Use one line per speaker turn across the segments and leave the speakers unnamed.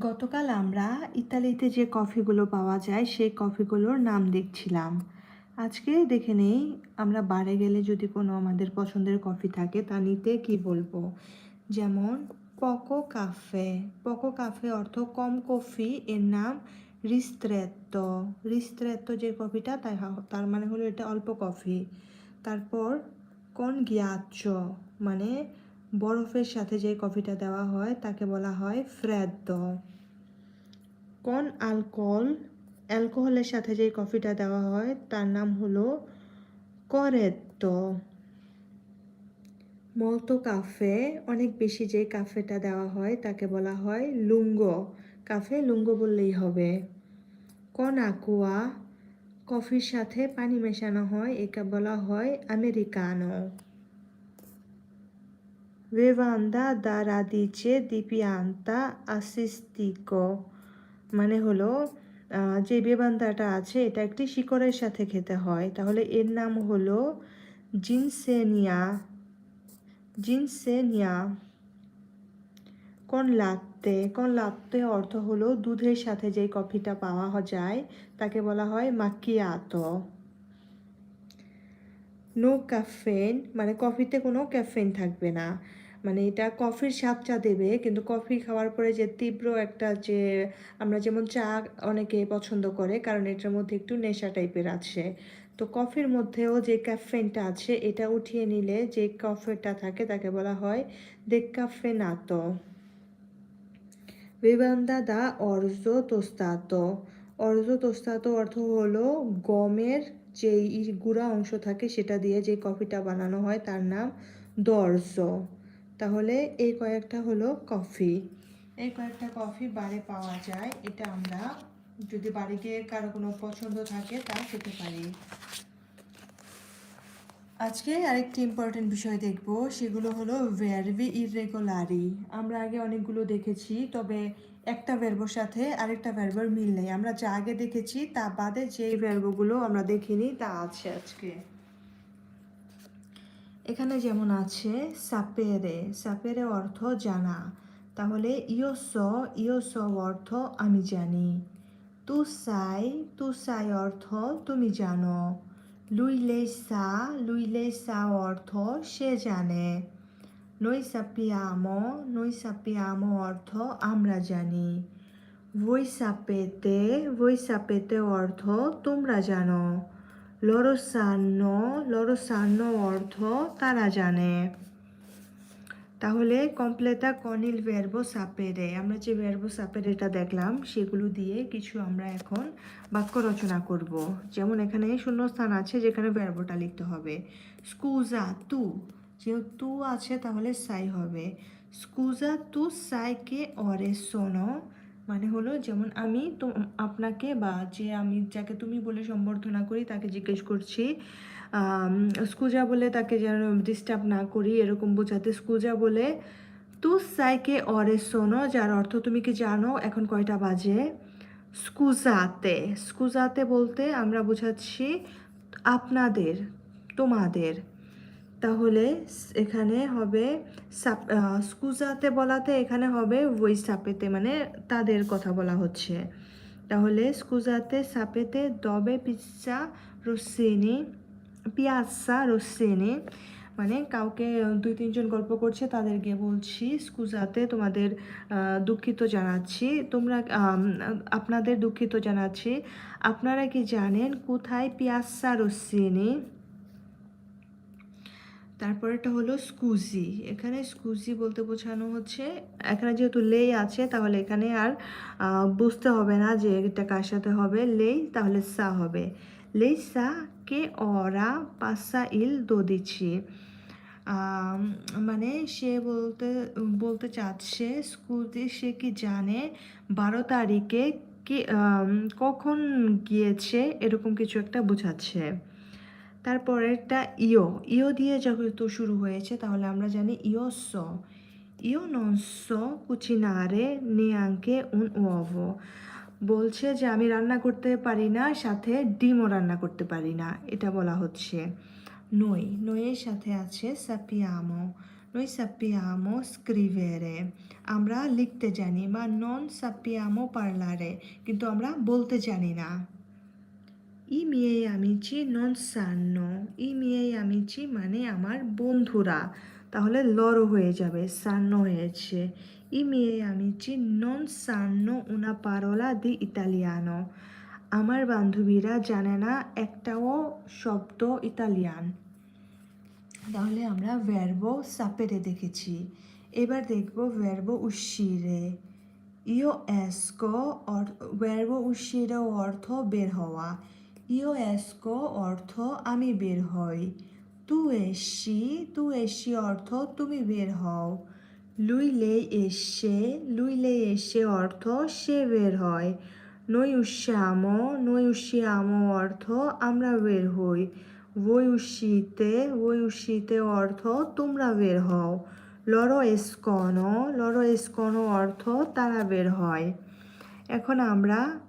গতকাল আমরা ইতালিতে যে কফিগুলো পাওয়া যায়, সেই কফিগুলোর নাম দেখছিলাম। আজকে দেখে নেই, আমরা বারে গেলে যদি কোনো আমাদের পছন্দের কফি থাকে, তা নিতে কি বলব? যেমন পকো কাফে। পকো কাফে অর্থ কম কফি, এর নাম রিস্ত্রেত্তো। রিস্ত্রেত্তো যে কফিটা, তাই তার মানে হলো এটা অল্প কফি। তারপর কন গিয়াচো মানে বরফের সাথে যে কফিটা দেওয়া হয়, তাকে বলা হয় ফ্রেদ্দো কন অ্যালকোহল, অ্যালকোহলের সাথে যে কফিটা দেওয়া হয়, তার নাম হলো করেত্তো মলতো কাফে, অনেক বেশি যে কাফেটা দেওয়া হয়, তাকে বলা হয় লুঙ্গো। কাফে লুঙ্গো বললেই হবে। কন আকুয়া, কফির সাথে পানি মেশানো হয়, একে বলা হয় americano. Da radice di pianta asistico মানে হলো যে বেবান্দাটা আছে, এটা একটি শিকড়ের সাথে খেতে হয়। তাহলে এর নাম হলো জিনসেনিয়া জিনসেনিয়া কোন লাত্তে কোন লাত্তে অর্থ হলো দুধের সাথে যে কফিটা পাওয়া যায়, তাকে বলা হয় মাকিয়াত। নো ক্যাফেন মানে কফিতে কোনো ক্যাফেন থাকবে না। মানে এটা কফির স্বাদ চা দেবে, কিন্তু কফি খাওয়ার পরে যে তীব্র একটা যে, আমরা যেমন চা অনেকে পছন্দ করে, কারণ এটার মধ্যে একটু নেশা টাইপের আছে। তো কফির মধ্যেও যে ক্যাফেনটা আছে, এটা উঠিয়ে নিলে যে কফেটা থাকে, তাকে বলা হয় দেকাফেনাতো বেবান্দা দা অর্জ তোস্তাতো। অর্জ তোস্তাতো অর্থ হলো গমের যে গুঁড়া অংশ থাকে, সেটা দিয়ে যে কফিটা বানানো হয়, তার নাম দর্জ। তাহলে এই কয়েকটা হলো কফি। এই কয়েকটা কফি বারে পাওয়া যায়। এটা আমরা যদি বাড়ি গিয়ে কারও কোনো পছন্দ থাকে তা খেতে পারি। আজকে আরেকটি ইম্পর্টেন্ট বিষয় দেখব, সেগুলো হলো ভ্যারভি ইররেগুলারি আমরা আগে অনেকগুলো দেখেছি, তবে একটা ভ্যারবোর সাথে আরেকটা ভ্যারবোর মিল নেই। আমরা যা আগে দেখেছি, তা বাদে যেই ভ্যারবোগুলো আমরা দেখিনি, তা আছে আজকে। এখানে যেমন আছে সাপেরে সাপেরে অর্থ জানা। তাহলে ইয়োস ইয়োস অর্থ আমি জানি। তু সাই তু সাই অর্থ তুমি জানো। লুইলে সা লুইলে সা অর্থ সে জানে। নই সাপিয়ামো নই সাপিয়ামো অর্থ আমরা জানি। voi সাপেতে voi সাপেতে অর্থ তোমরা জানো। Loro sanno loro sanno অর্থ তারা জানে তাহলে কমপ্লেতা কনিল ভেরবো সাপেরে আমরা যে ভেরবো সাপেরেটা দেখলাম সেগুলো দিয়ে কিছু আমরা এখন বাক্য রচনা করব যেমন এখানে শূন্যস্থান আছে যেখানে ভেরবোটা লিখতে হবে। স্কুজা তু যেহেতু তু আছে তাহলে সাই হবে স্কুজা তু সাইকে অরে সোনো মানে হলো যেমন আমি তো আপনাকে বা যে আমি যাকে তুমি বলে সম্বর্ধনা করি তাকে জিজ্ঞেস করছি স্কুজা বলে তাকে যেন ডিস্টার্ব না করি, এরকম বোঝাতে। স্কুজা বলে, তু সাইকে অরে শোনো, যার অর্থ তুমি কি জানো, এখন কয়টা বাজে? স্কুজাতে। স্কুজাতে বলতে আমরা বোঝাচ্ছি, আপনাদের, তোমাদের। তাহলে এখানে হবে সাপ স্কুজাতে বলাতে এখানে হবে ওই সাপেতে মানে তাদের কথা বলা হচ্ছে। তাহলে স্কুজাতে, সাপেতে, দবে পিৎজা রোসিনি, পিয়াসা, রোসিনি মানে কাউকে দুই তিনজন গল্প করছে, তাদেরকে বলছি স্কুজাতে তোমাদের দুঃখিত জানাচ্ছি। তোমরা আপনাদের দুঃখিত জানাচ্ছি। আপনারা কি জানেন কোথায় পিয়াসা, রোসিনি? তারপরেটা হলো স্কুজি। এখানে স্কুজি বলতে বোঝানো হচ্ছে এখানে যেহেতু লেই আছে তাহলে এখানে আর বুঝতে হবে না যে এটা কার সাথে হবে। লেই তাহলে সা হবে। লেই সা কে অরা পাসা ইল দোদিছি আম, মানে সে বলতে বলতে চাচ্ছে স্কুজি সে কি জানে বারো তারিখে কি কখন গিয়েছে এরকম কিছু একটা বোঝাচ্ছে। তারপরেরটা ইও ইও দিয়ে যেহেতু শুরু হয়েছে, তাহলে আমরা জানি ইও স। ইও so cucinare neanche un uovo বলছে যে আমি রান্না করতে পারি না, সাথে ডিমও রান্না করতে পারি না। এটা বলা হচ্ছে নই। নইয়ের সাথে আছে সাপিয়ামো। noi sappiamo scrivere আমরা লিখতে জানি বা নন সাপিয়ামো পার্লারে, কিন্তু আমরা বলতে জানি না। ই মিei amici non sanno ই মিei amici মানে আমার বন্ধুরা। তাহলে লরো হয়ে যাবে, সান্ন হয়েছে। ই মিei amici non sanno una parola di italiano আমার বান্ধবীরা জানে না একটাও শব্দ ইতালিয়ান। তাহলে আমরা ভ্যারবো সাপেরে দেখেছি। এবার দেখব ভ্যারবো উশিরে ইও এসকো ভ্যারবো উশিরে অর্থ বের হওয়া। ইও এসকো অর্থ আমি বের হই। তু এসি তু এসি অর্থ তুমি বের হও। লুইলে এসে লুইলে এসে অর্থ সে বের হয়। নই উশ্যামো নই উশিয়ামো অর্থ আমরা বের হই। voi uscite voi uscite অর্থ তোমরা বের হও। লরো এসকনো লরো এসকনো অর্থ তারা বের হয়। এখন আমরা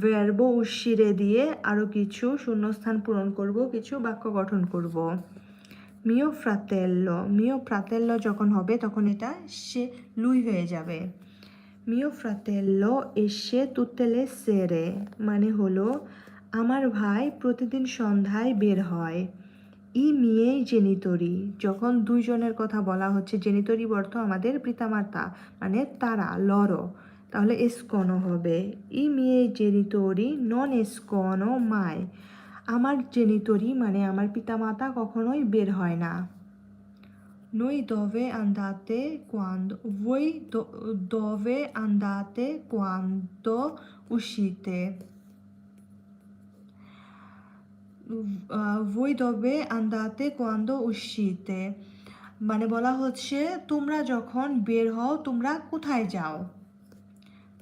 ভেরবো উশিরে দিয়ে আরও কিছু শূন্যস্থান পূরণ করব, কিছু বাক্য গঠন করব। মিও ফ্রাতেল্লো মিও ফ্রাতেল্লো যখন হবে তখন এটা সে লুই হয়ে যাবে। মিও ফ্রাতেল্লো এসে তুতেলে সেরে মানে হলো আমার ভাই প্রতিদিন সন্ধ্যায় বের হয়। ই মিয়েই জেনিতরি, যখন দুইজনের কথা বলা হচ্ছে, জেনিতরি অর্থ আমাদের পিতামাতা মানে তারা, লরো। তাহলে এসকনো হবে ই মিয়েই জেনিতরি নন এসকনো মায় আমার জেনিতরি মানে আমার পিতামাতা কখনোই বের হয় না Noi Deb andate quando voi Deb dove কোয়ান্দ quando uscite? Deb dove কোয়ান্দ uscite? মানে বলা হচ্ছে, তোমরা যখন বের হও, তোমরা কোথায় যাও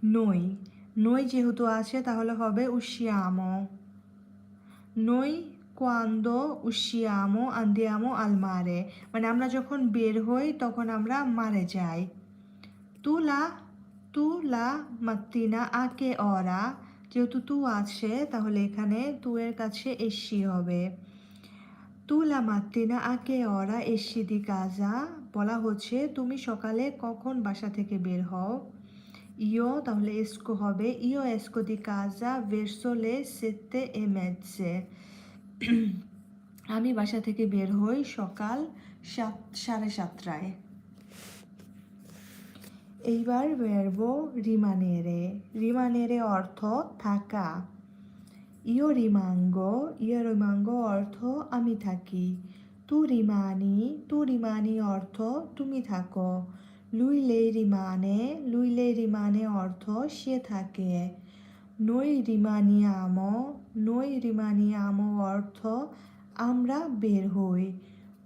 নই। নই যেহেতু আছে, তাহলে হবে usciamo নই quando usciamo andiamo আলমারে। মানে আমরা যখন বের হই, তখন আমরা মারে যাই। তুলা তুলা la mattina a যেহেতু তু আছে, তাহলে এখানে তু এর কাছে এসি হবে। তু লা মাত্তিনা আকে অরা এসি দি কাজা বলা হচ্ছে, তুমি সকালে কখন বাসা থেকে বের হও? ইও তাহলে এসকো হবে। ইও এসকো দি কাজা ভেরসোলে সেতে এ মেজে আমি বাসা থেকে বের হই সকাল সাত, সাড়ে সাতটায়। এইবার বেরবো রিমানেরে। রিমানেরে অর্থ থাকা। ইও রিমাঙ্গো ইও রিমাঙ্গো অর্থ আমি থাকি। তু রিমানি তু রিমানি অর্থ তুমি থাকো। লুইলে রিমানে লুইলে রিমানে অর্থ সে থাকে। নই রিমানিয়ামো নই রিমানিয়ামো অর্থ আমরা বের হই।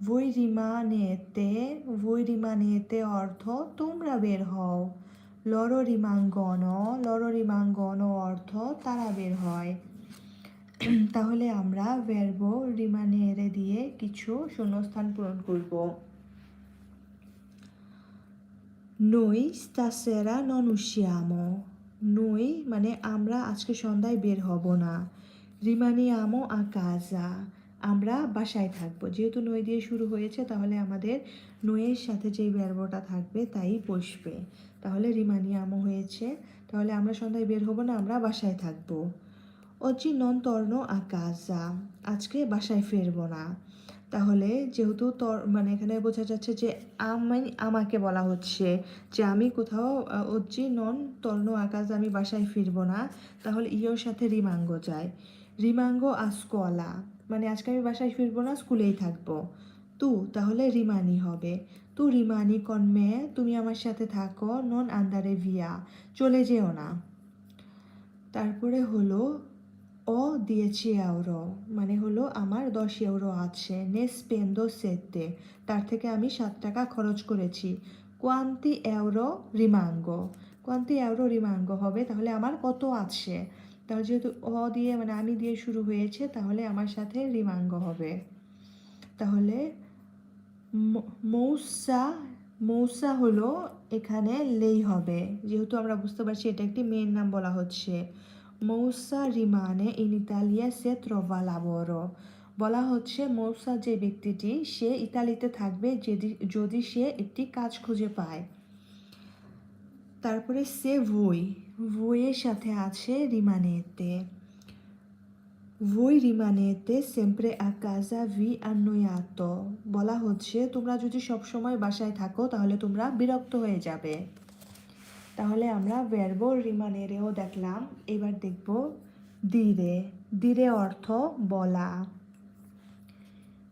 voi rimanete voi rimanete অর্থ তোমরা বের হও। লরো রিমাঙ্গনো লরো রিমাঙ্গনো অর্থ তারা বের হয়। তাহলে আমরা ভেরবো রিমানেরে দিয়ে কিছু শূন্যস্থান পূরণ করব। নই স্তাসেরা নন usciamo. নই মানে আমরা আজকে সন্ধ্যায় বের হব না। রিমানিয়ামো আ কাজা আমরা বাসায় থাকব। যেহেতু নই দিয়ে শুরু হয়েছে, তাহলে আমাদের নইয়ের সাথে যেই ব্যর্বটা থাকবে, তাই বসবে। তাহলে রিমানিয়ামো হয়েছে। তাহলে আমরা সন্ধ্যায় বের হব না, আমরা বাসায় থাকব। অজি নন তর্ণ আকাশা আজকে বাসায় ফিরবো না। তাহলে যেহেতু তর মানে এখানে বোঝা যাচ্ছে যে আমি, আমাকে বলা হচ্ছে যে আমি কোথাও অজ্জি নন, তর্ণ আকাশ আমি বাসায় ফিরবো না, তাহলে ইয়োর সাথে রিমাঙ্গ যায়। রিমাঙ্গ আসকলা মানে আজকে আমি বাসায় ফিরবো না, স্কুলেই থাকব। তু, তাহলে রিমানি হবে। তু, রিমানি কনমে, তুমি আমার সাথে থাকো, নন আন্দারে ভিয়া। চলে যেও না। তারপরে হলো ও দিয়েছি এউরো মানে হলো আমার দশ ইউরো আছে, নে স্পেন্ডো সেতে তার থেকে আমি সাত টাকা খরচ করেছি। কোয়ান্তি এউরো রিমাঙ্গো, কোয়ান্তি এউরো রিমাঙ্গো হবে, তাহলে আমার কত আছে? তাহলে যেহেতু অ দিয়ে মানে আমি দিয়ে শুরু হয়েছে, তাহলে আমার সাথে রিমাঙ্গ হবে। তাহলে মৌসা মৌসা হলো এখানে লেই হবে, যেহেতু আমরা বুঝতে পারছি এটা একটি মেয়ের নাম বলা হচ্ছে। মৌসা রিমানে ইন ইতালিয়া সে ট্রোভা লাবোরো বলা হচ্ছে, মৌসা যে ব্যক্তিটি, সে ইতালিতে থাকবে যদি যদি সে একটি কাজ খুঁজে পায়। তারপরে সে ভই, ভুইয়ের সাথে আছে রিমানেতে। ভুই রিমানেতে সেম্প্রে a ভি vi annoiato বলা হচ্ছে, তোমরা যদি সব সময় বাসায় থাকো, তাহলে তোমরা বিরক্ত হয়ে যাবে। তাহলে আমরা ভেরবো রিমানেরেও দেখলাম। এবার দেখব দিরে দিরে অর্থ বলা।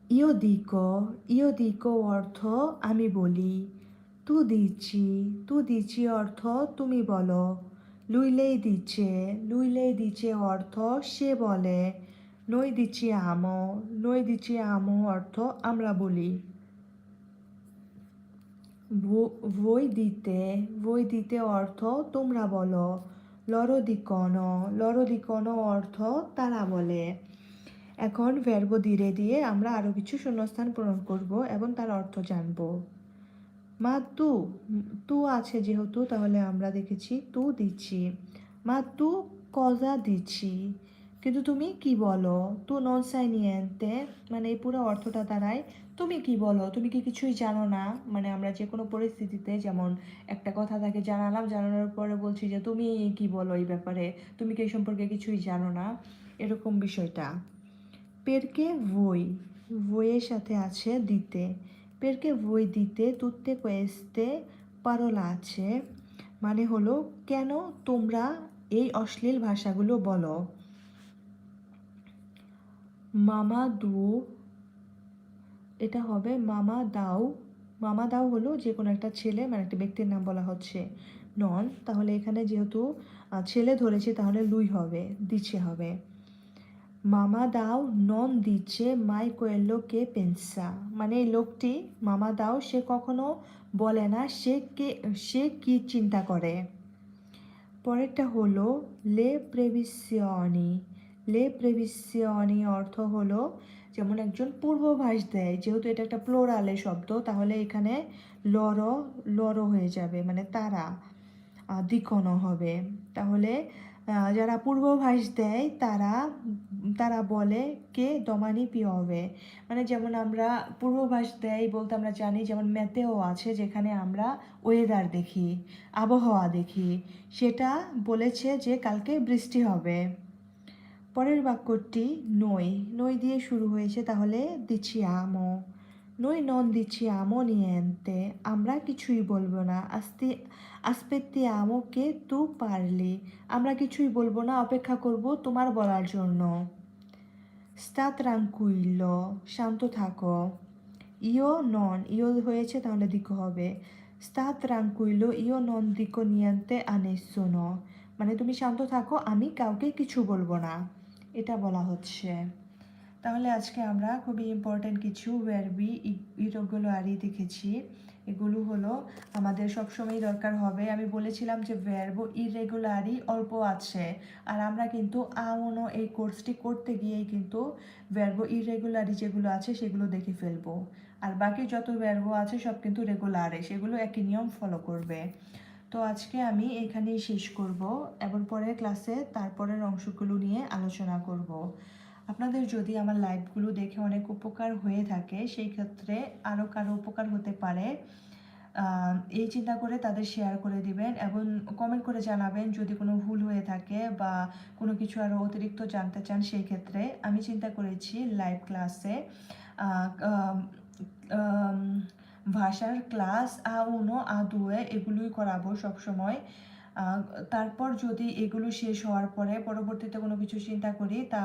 ইও দিকো ইও দিকো অর্থ আমি বলি। তু দিচ্ছি তু দিচ্ছি অর্থ তুমি বলো। লুইলেই দিচ্ছে লুইলেই দিচ্ছে অর্থ সে বলে। নই দিচ্ছি আমো নই দিচ্ছি আমো অর্থ আমরা বলি। Voi দিতে voi দিতে অর্থ তোমরা বলো। লরো দিকনো লরো দিকনো অর্থ তারা বলে। এখন ভ্যারবো ধীরে দিয়ে আমরা আরও কিছু শূন্যস্থান পূরণ করব এবং তার অর্থ জানব। মা তু তু আছে যেহেতু, তাহলে আমরা দেখেছি তু দিচ্ছি। মা তু কজা দিচ্ছি। কিন্তু তুমি কি বলো? তু নন সাই মানে এই পুরো অর্থটা দাঁড়ায় তুমি কি বলো? তুমি কি কিছুই জানো না? মানে আমরা যে কোনো পরিস্থিতিতে যেমন একটা কথা তাকে জানালাম, জানানোর পরে বলছি যে, তুমি কি বলো এই ব্যাপারে? তুমি কি এই সম্পর্কে কিছুই জানো না? এরকম বিষয়টা। পেরকে বই বইয়ের সাথে আছে দিতে। পেরকে বই দিতে, তুত্তে কোয়েস্তে পারলা আছে। মানে হলো, কেন তোমরা এই অশ্লীল ভাষাগুলো বলো? মামা দু এটা হবে মামা দাও। মামা দাও হলো যে কোনো একটা ছেলে মানে একটা ব্যক্তির নাম বলা হচ্ছে নন। তাহলে এখানে যেহেতু ছেলে ধরেছি, তাহলে লুই হবে, দিচ্ছে হবে। মামা দাও, নন দিচ্ছে, মাই কোয়েল্লো কে পেন্সা। মানে এই লোকটি, মামা দাও, সে কখনো বলে না, সে কে, সে কি চিন্তা করে? পরেরটা হলো, লে প্রেভিসিয়নি। লে প্রেভিসিয়নি অর্থ হলো যেমন একজন পূর্বভাস দেয়, যেহেতু এটা একটা প্লোরালে শব্দ, তাহলে এখানে লর লর হয়ে যাবে মানে তারা দিকনো হবে। তাহলে যারা পূর্বভাস দেয়, তারা তারা বলে কে দমানি পিয়বে মানে যেমন আমরা পূর্বভাস দেয় বলতে আমরা জানি, যেমন মেতেও আছে, যেখানে আমরা ওয়েদার দেখি, আবহাওয়া দেখি, সেটা বলেছে যে কালকে বৃষ্টি হবে। পরের বাক্যটি নই। নই দিয়ে শুরু হয়েছে, তাহলে দিচ্ছি আমো। নই নন দিচ্ছি আমো নিয়েন্তে। আমরা কিছুই বলব না। আস্তে, আসপেত্তি আমোকে তু পারলি। আমরা কিছুই বলব না, অপেক্ষা করব তোমার বলার জন্য। স্তা ট্রাঙ্কুইলো শান্ত থাকো। ইও নন ইও হয়েছে তাহলে দিকো হবে। স্তা ট্রাঙ্কুইলো ইও নন দিকো নিয়ে নিয়ান্তে আনেসোনো মানে তুমি শান্ত থাকো, আমি কাউকে কিছু বলব না। এটা বলা হচ্ছে। তাহলে আজকে আমরা খুবই ইম্পর্ট্যান্ট কিছু ওয়ারবি ইরোগুলারি দেখেছি। এগুলো হলো আমাদের সবসময় দরকার হবে। আমি বলেছিলাম যে ভ্যারবো ইরেগুলারই অল্প আছে। আর আমরা কিন্তু আমনো এই কোর্সটি করতে গিয়েই কিন্তু ভ্যারবো ইরেগুলারি যেগুলো আছে সেগুলো দেখে ফেলব। আর বাকি যত ভ্যারবো আছে সব কিন্তু রেগুলারে সেগুলো একই নিয়ম ফলো করবে। তো আজকে আমি এখানেই শেষ করব এবং পরের ক্লাসে তারপরের অংশগুলো নিয়ে আলোচনা করব। আপনাদের যদি আমার লাইভগুলো দেখে অনেক উপকার হয়ে থাকে, সেই ক্ষেত্রে আরও কারও উপকার হতে পারে এই চিন্তা করে তাদের শেয়ার করে দিবেন এবং কমেন্ট করে জানাবেন যদি কোনো ভুল হয়ে থাকে বা কোনো কিছু আরও অতিরিক্ত জানতে চান, সেই ক্ষেত্রে আমি চিন্তা করেছি লাইভ ক্লাসে ভাষার ক্লাস আ উনো, আ দুয়ে এগুলোই করাবো সবসময়। তারপর যদি এগুলো শেষ হওয়ার পরে পরবর্তীতে কোনো কিছু চিন্তা করি তা